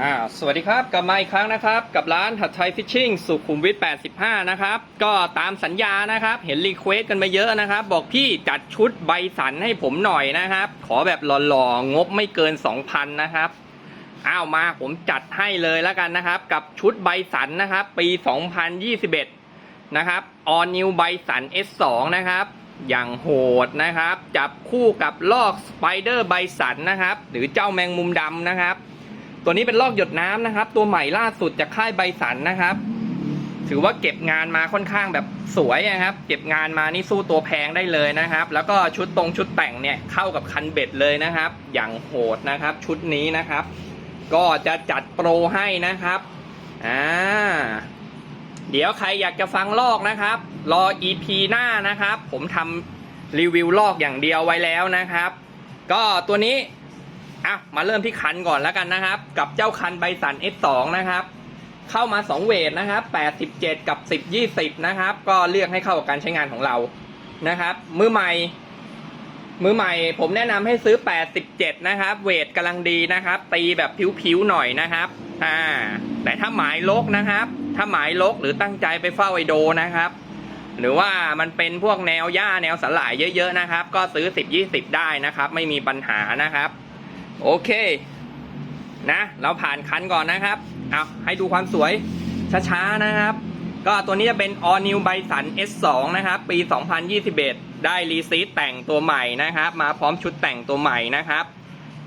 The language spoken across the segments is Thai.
อ่าสวัสดีครับกลับมาอีกครั้งนะครับ กับร้านหัดไทยฟิชชิ่งสุขุมวิท 85 นะครับ ก็ตามสัญญานะครับ เห็นรีเควสกันมาเยอะนะครับ บอกพี่จัดชุดใบสันให้ผมหน่อยนะครับ ขอแบบหล่อๆ งบไม่เกิน 2,000 นะครับ อ้าวมาผมจัดให้เลยแล้วกันนะครับ กับชุดใบสันนะครับ ปี 2021 นะครับ All New ใบสัน S2 นะครับอย่างโหดนะครับ จับคู่กับลอกสไปเดอร์ใบสันนะครับ หรือเจ้าแมงมุมดำนะครับ ตัวนี้เป็นลอกหยดน้ำนะครับ ตัวใหม่ล่าสุดจากค่ายใบสันนะครับ ถือว่าเก็บงานมาค่อนข้างแบบสวยนะครับ เก็บงานมานี่สู้ตัวแพงได้เลยนะครับ แล้วก็ชุดตรงชุดแต่งเนี่ยเข้ากับคันเบ็ดเลยนะครับ อย่างโหดนะครับ ชุดนี้นะครับ ก็จะจัดโปรให้นะครับอ่าเดี๋ยวใครอยากจะฟังลอกนะครับ รอ EP หน้านะครับ ผมทำรีวิวลอกอย่างเดียวไว้แล้วนะครับ ก็ตัวนี้ อะมาเริ่มที่คันก่อนแล้วกันนะครับ กับเจ้าคันไบสัน S2 นะครับ เข้ามา 2 เวทนะครับ 87 กับ 10 20 นะครับ ก็เลือกให้เข้ากับการใช้งานของเรานะครับ มือใหม่ มือใหม่ ผมแนะนำให้ซื้อ 87 นะครับ เวทกำลังดีนะครับ ตีแบบผิวๆหน่อยนะครับ อ่า แต่ถ้าหมายลกนะครับ ถ้าหมายลกหรือตั้งใจไปเฝ้าไอโดนะครับหรือว่ามันเป็นพวกแนวหญ้าแนวสลายเยอะๆนะครับ ก็ซื้อ 10 20 ได้นะครับ ไม่มีปัญหานะครับ โอเค นะ เราผ่านคันก่อนนะครับ เอาให้ดูความสวยช้าๆนะครับ ก็ตัวนี้จะเป็น All New Bison S2 นะครับ ปี 2021 ได้รีซีทแต่งตัวใหม่นะครับ มาพร้อมชุดแต่งตัวใหม่นะครับ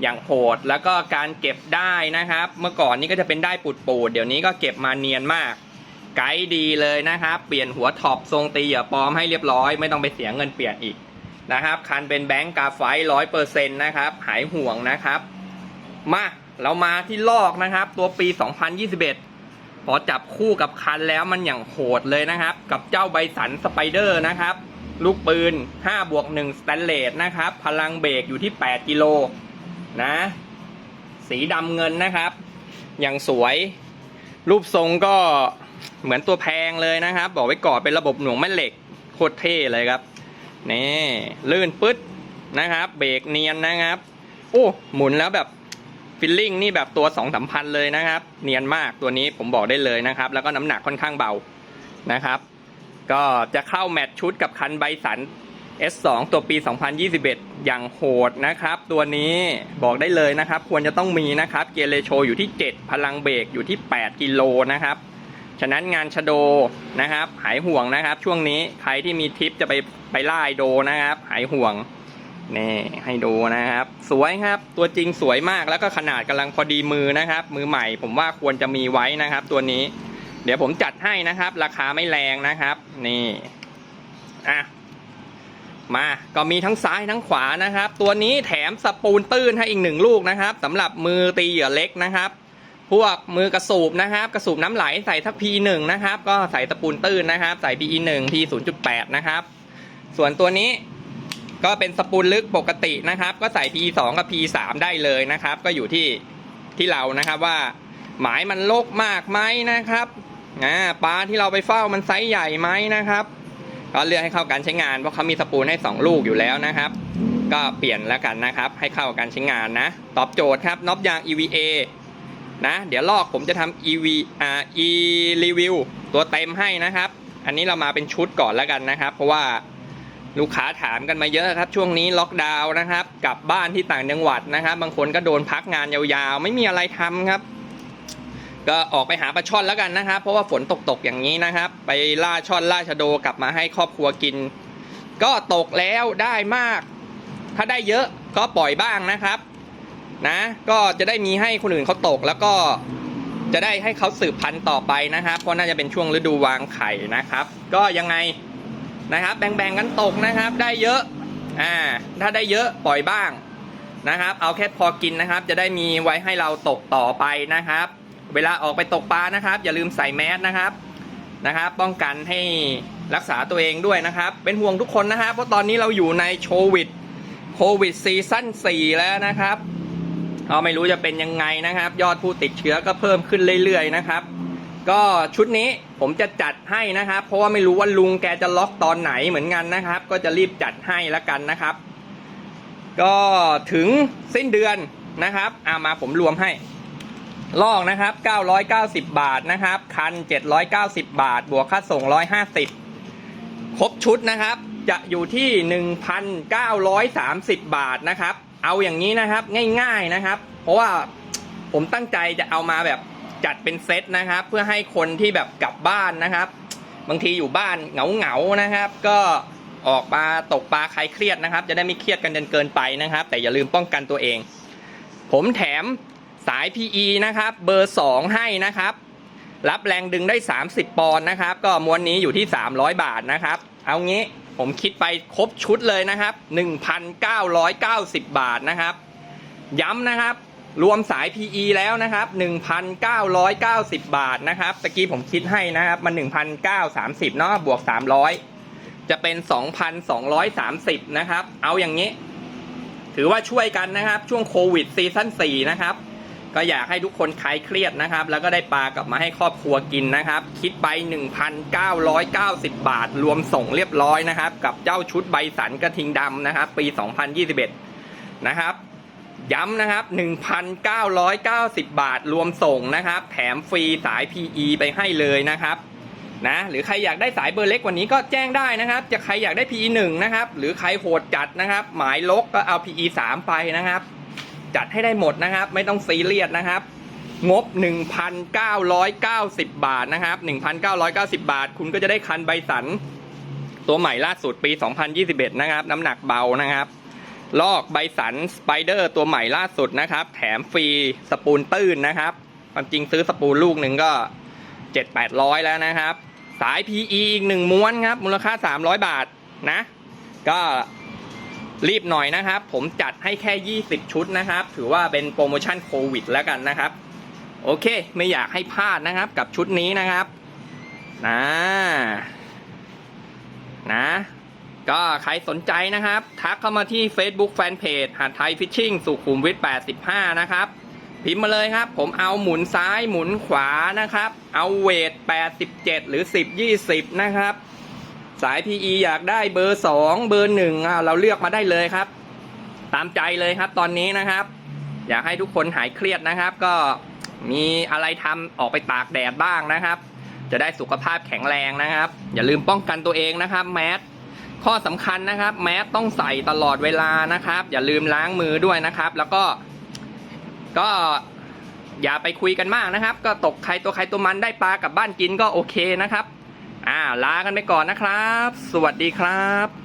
อย่างโหดแล้วก็การเก็บได้นะครับ เมื่อก่อนนี้ก็จะเป็นได้ปูดๆเดี๋ยวนี้ก็เก็บมาเนียนมาก ไกด์ดีเลยนะครับ เปลี่ยนหัวท็อปทรงตีเหยื่อปลอมให้เรียบร้อย ไม่ต้องไปเสียเงินเปลี่ยนอีก นะครับ คันเป็นแบงก์กาไฟร้อยเปอร์เซ็นต์นะครับ หายห่วงนะครับ มาเรามาที่ลอกนะครับ ตัวปี 2021 พอจับคู่กับคันแล้วมันอย่างโหดเลยนะครับ กับเจ้าไบสันสไปเดอร์นะครับ ลูกปืน5บวก1สแตนเลสนะครับ พลังเบรกอยู่ที่ 8 กิโลนะ สีดำเงินนะครับ อย่างสวย รูปทรงก็เหมือนตัวแพงเลยนะครับ บอกไว้ก่อนเป็นระบบหน่วงแม่เหล็กโคตรเท่เลยครับ นี่ลื่นปึ๊ดนะครับ เบรกเนียนนะครับ โอ้หมุนแล้วแบบฟิลลิ่งนี่แบบตัวสองสามพันเลยนะครับ เนียนมากตัวนี้ผมบอกได้เลยนะครับ แล้วก็น้ำหนักค่อนข้างเบานะครับ ก็จะเข้าแมทชุดกับคันไบสัน S2 ตัวปี 2021 อย่างโหดนะครับ ตัวนี้บอกได้เลยนะครับ ควรจะต้องมีนะครับ เกียร์เรโชอยู่ที่ 7 พลังเบรกอยู่ที่ 8 กิโลนะครับ ฉะนั้นงานชะโดนะครับ หายห่วงนะครับ ช่วงนี้ใครที่มีทริปจะไปไปล่าโดนะครับ หายห่วงนี่ให้ดูนะครับ สวยครับ ตัวจริงสวยมากแล้วก็ขนาดกำลังพอดีมือนะครับ มือใหม่ผมว่าควรจะมีไว้นะครับ ตัวนี้ เดี๋ยวผมจัดให้นะครับ ราคาไม่แรงนะครับ นี่อะมาก็มีทั้งซ้ายทั้งขวานะครับ ตัวนี้แถมสปูนตื้นให้อีกหนึ่งลูกนะครับสำหรับมือตีเหยื่อเล็กนะครับ พวกมือกระสูบนะครับ กระสูบน้ำไหลใส่ทัก P1 นะครับ ก็ใส่ตะปูนตื้นนะครับ ใส่ PE1 P 0.8นะครับ ส่วนตัวนี้ก็เป็นสปูนลึกปกตินะครับ ก็ใส่ P2 กับ P3 ได้เลยนะครับ ก็อยู่ที่ที่เรานะครับว่าหมายมันโลกมากไหมนะครับปลาที่เราไปเฝ้ามันไซส์ใหญ่ไหมนะครับ ก็เลือกให้เข้ากันใช้งานเพราะเขามีสปูนให้ 2 ลูกอยู่แล้วนะครับ ก็เปลี่ยนแล้วกันนะครับ ให้เข้ากับการใช้งานนะ ตอบโจทย์ครับน็อปยาง EVA นะ เดี๋ยวลอกผมจะทำ EV อ่า E review ตัวเต็มให้นะครับ อันนี้เรามาเป็นชุดก่อนแล้วกันนะครับ เพราะว่าลูกค้าถามกันมาเยอะครับ ช่วงนี้ล็อกดาวน์นะครับกลับบ้านที่ต่างจังหวัดนะครับ บางคนก็โดนพักงานยาวๆ ไม่มีอะไรทำครับ ก็ออกไปหาปลาช่อนแล้วกันนะครับ เพราะว่าฝนตกๆอย่างนี้นะครับ ไปล่าช่อนล่าชะโดกลับมาให้ครอบครัวกิน ก็ตกแล้วได้มาก ถ้าได้เยอะก็ปล่อยบ้างนะครับ นะ ก็จะได้มีให้คนอื่นเขาตกแล้วก็จะได้ให้เขาสืบพันธุ์ต่อไปนะครับ เพราะน่าจะเป็นช่วงฤดูวางไข่นะครับ ก็ยังไงนะครับ แบ่งๆกันตกนะครับ ได้เยอะอ่าถ้าได้เยอะปล่อยบ้างนะครับ เอาแค่พอกินนะครับ จะได้มีไว้ให้เราตกต่อไปนะครับ เวลาออกไปตกปลานะครับ อย่าลืมใส่แมสนะครับนะครับ ป้องกันให้รักษาตัวเองด้วยนะครับ เป็นห่วงทุกคนนะครับ เพราะตอนนี้เราอยู่ในโควิดโควิดซีซั่น4แล้วนะครับ เราไม่รู้จะเป็นยังไงนะครับ ยอดผู้ติดเชื้อก็เพิ่มขึ้นเรื่อยๆนะครับ ก็ชุดนี้ผมจะจัดให้นะครับ เพราะว่าไม่รู้ว่าลุงแกจะล็อกตอนไหนเหมือนกันนะครับ ก็จะรีบจัดให้แล้วกันนะครับ ก็ถึงสิ้นเดือนนะครับอามาผมรวมให้ลอกนะครับ 990 บาทนะครับ คัน 790 บาท บวกค่าส่ง 150 ครบชุดนะครับ จะอยู่ที่ 1,930 บาทนะครับ เอาอย่างนี้นะครับ ง่ายๆนะครับ เพราะว่าผมตั้งใจจะเอามาแบบจัดเป็นเซตนะครับ เพื่อให้คนที่แบบกลับบ้านนะครับ บางทีอยู่บ้านเหงาๆนะครับ ก็ออกมาตกปลาคลายเครียดนะครับ จะได้ไม่เครียดกันจนเกินไปนะครับ แต่อย่าลืมป้องกันตัวเอง ผมแถมสาย PE นะครับ เบอร์ 2 ให้นะครับ รับแรงดึงได้ 30 ปอนด์นะครับ ก็ม้วนนี้อยู่ที่ 300 บาทนะครับ เอางี้ ผมคิดไปครบชุดเลยนะครับ 1,990 บาทนะครับ ย้ำนะครับ รวมสาย PE แล้วนะครับ 1,990 บาทนะครับตะกี้ผมคิดให้นะครับมัน1,930เนาะบวก 300 จะเป็น 2,230 นะครับ เอาอย่างนี้ ถือว่าช่วยกันนะครับ ช่วงโควิดซีซั่น4นะครับ ก็อยากให้ทุกคนคลายเครียดนะครับ แล้วก็ได้ปลากลับมาให้ครอบครัวกินนะครับ คิดไป 1,990 บาท รวมส่งเรียบร้อยนะครับ กับเจ้าชุดใบสันกระทิงดำนะครับ ปี 2021 นะครับ ย้ำนะครับ 1,990 บาท รวมส่งนะครับ แถมฟรีสาย PE ไปให้เลยนะครับนะหรือใครอยากได้สายเบอร์เล็กกว่านี้ก็แจ้งได้นะครับ จะใครอยากได้ PE 1นะครับ หรือใครโหดจัดนะครับ หมายลกก็เอา PE 3ไปนะครับ จัดให้ได้หมดนะครับ ไม่ต้องซีเรียสนะครับ งบ 1,990 บาทนะครับ 1,990 บาท คุณก็จะได้คันใบสัน ตัวใหม่ล่าสุดปี 2021 นะครับ น้ำหนักเบานะครับ ลอกใบสันสไปเดอร์ตัวใหม่ล่าสุดนะครับ แถมฟรีสปูนตื้นนะครับ ความจริงซื้อสปูนลูกหนึ่งก็7-800แล้วนะครับ สาย PE อีกหนึ่งม้วนครับ มูลค่า 300 บาทนะ ก็ รีบหน่อยนะครับ ผมจัดให้แค่ 20 ชุดนะครับ ถือว่าเป็นโปรโมชั่นโควิดแล้วกันนะครับ โอเค ไม่อยากให้พลาดนะครับกับชุดนี้นะครับนะนะ ก็ใครสนใจนะครับ ทักเข้ามาที่ Facebook Fanpage หาดไทยฟิชชิ่งสุขุมวิท85 นะครับ พิมพ์มาเลยครับ ผมเอาหมุนซ้ายหมุนขวานะครับ เอาเวท 87 หรือ 10 20 นะครับ สาย PE อยากได้เบอร์2เบอร์1อ่าเราเลือกมาได้เลยครับ ตามใจเลยครับตอนนี้นะครับ อยากให้ทุกคนหายเครียดนะครับ ก็มีอะไรทำออกไปตากแดดบ้างนะครับ จะได้สุขภาพแข็งแรงนะครับ อย่าลืมป้องกันตัวเองนะครับ แมสข้อสำคัญนะครับ แมสต้องใส่ตลอดเวลานะครับ อย่าลืมล้างมือด้วยนะครับ แล้วก็ ก็อย่าไปคุยกันมากนะครับ ก็ตกใครตัวใครตัวมันได้ปลากลับบ้านกินก็โอเคนะครับ อ่าลากันไปก่อนนะครับ สวัสดีครับ